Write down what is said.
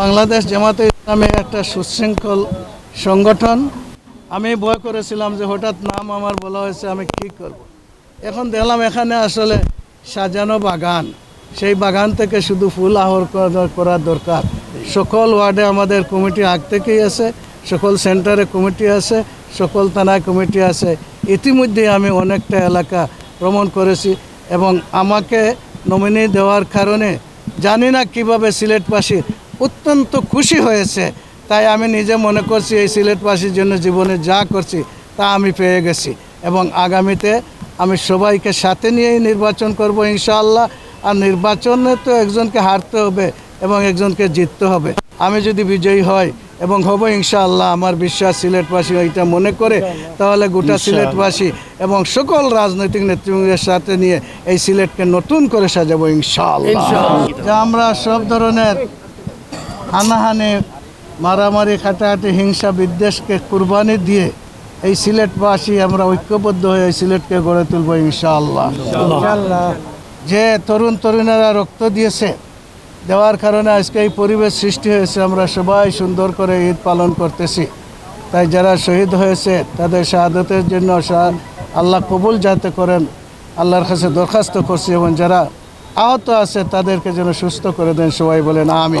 বাংলাদেশ জামাতে ইসলামে একটা সুশৃঙ্খল সংগঠন। আমি ভয় করেছিলাম যে হঠাৎ নাম আমার বলা হয়েছে, আমি কী করব। এখন দেখলাম এখানে আসলে সাজানো বাগান। সেই বাগান থেকে শুধু ফুল আহর করা- করা দরকার। সকল ওয়ার্ডে আমাদের কমিটি আগ থেকেই আছে, সকল সেন্টারে কমিটি আছে, সকল থানায় কমিটি আছে। ইতিমধ্যে আমি অনেকটা এলাকা ভ্রমণ করেছি এবং আমাকে নমিনি দেওয়ার কারণে জানি না কীভাবে সিলেটবাসী অত্যন্ত খুশি হয়েছে। তাই আমি নিজে মনে করছি এই সিলেটবাসীর জন্য জীবনে যা করছি তা আমি পেয়ে গেছি। এবং আগামীতে আমি সবাইকে সাথে নিয়েই নির্বাচন করব ইনশাআল্লাহ। আর নির্বাচনে তো একজনকে হারতে হবে এবং একজনকে জিততে হবে। আমি যদি বিজয়ী হই এবং হব ইনশাআল্লাহ আমার বিশ্বাস সিলেটবাসী এটা মনে করে তাহলে গোটা সিলেটবাসী এবং সকল রাজনৈতিক নেতৃবৃন্দের সাথে নিয়ে এই সিলেটকে নতুন করে সাজাবো ইনশাআল্লাহ। যা আমরা সব ধরনের হানাহানি মারামারি খাটাখাটি হিংসা বিদ্বেষকে কুরবানি দিয়ে এই সিলেটবাসী আমরা ঐক্যবদ্ধ হয়ে এই সিলেটকে গড়ে তুলবো ইনশাআল্লাহ। যে তরুণ তরুণেরা রক্ত দিয়েছে দেওয়ার কারণে আজকে এই পরিবেশ সৃষ্টি হয়েছে আমরা সবাই সুন্দর করে ঈদ পালন করতেছি। তাই যারা শহীদ হয়েছে তাদের শাহাদতের জন্য আল্লাহ কবুল যাতে করেন আল্লাহর কাছে দরখাস্ত করছি এবং যারা আহত আছে তাদেরকে যেন সুস্থ করে দেন সবাই বলেন আমি